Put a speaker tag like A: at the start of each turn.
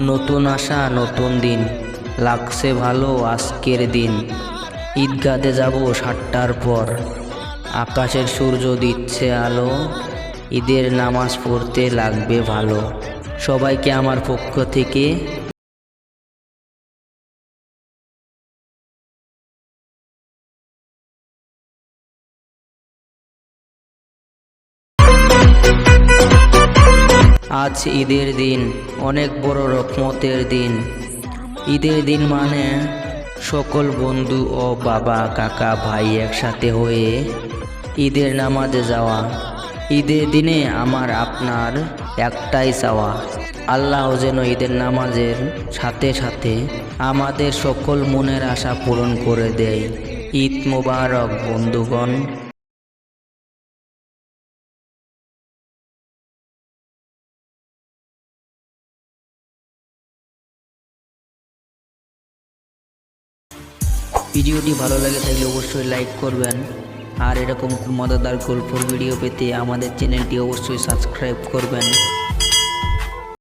A: নতুন আশা, নতুন দিন। লাগছে ভালো আজকের দিন। ঈদগাতে যাব সাতটার পর। আকাশের সূর্য দিচ্ছে আলো। ঈদের নামাজ পড়তে লাগবে ভালো। সবাইকে আমার পক্ষ থেকে আজ ঈদের দিন, অনেক বড় রকমতের দিন। ঈদের দিন মানে সকল বন্ধু ও বাবা, কাকা, ভাই একসাথে হয়ে ঈদের নামাজে যাওয়া। ঈদের দিনে আমার, আপনার একটাই চাওয়া। আল্লাহ যেন ঈদের নামাজের সাথে সাথে আমাদের সকল মনের আশা পূরণ করে দেয়। ঈদ মোবারক, বন্ধুগণ। ভিডিওটি ভালো লাগে থাকলে অবশ্যই লাইক করবেন। আর এরকম মজাদার গল্পর ভিডিও পেতে আমাদের চ্যানেলটি অবশ্যই সাবস্ক্রাইব করবেন।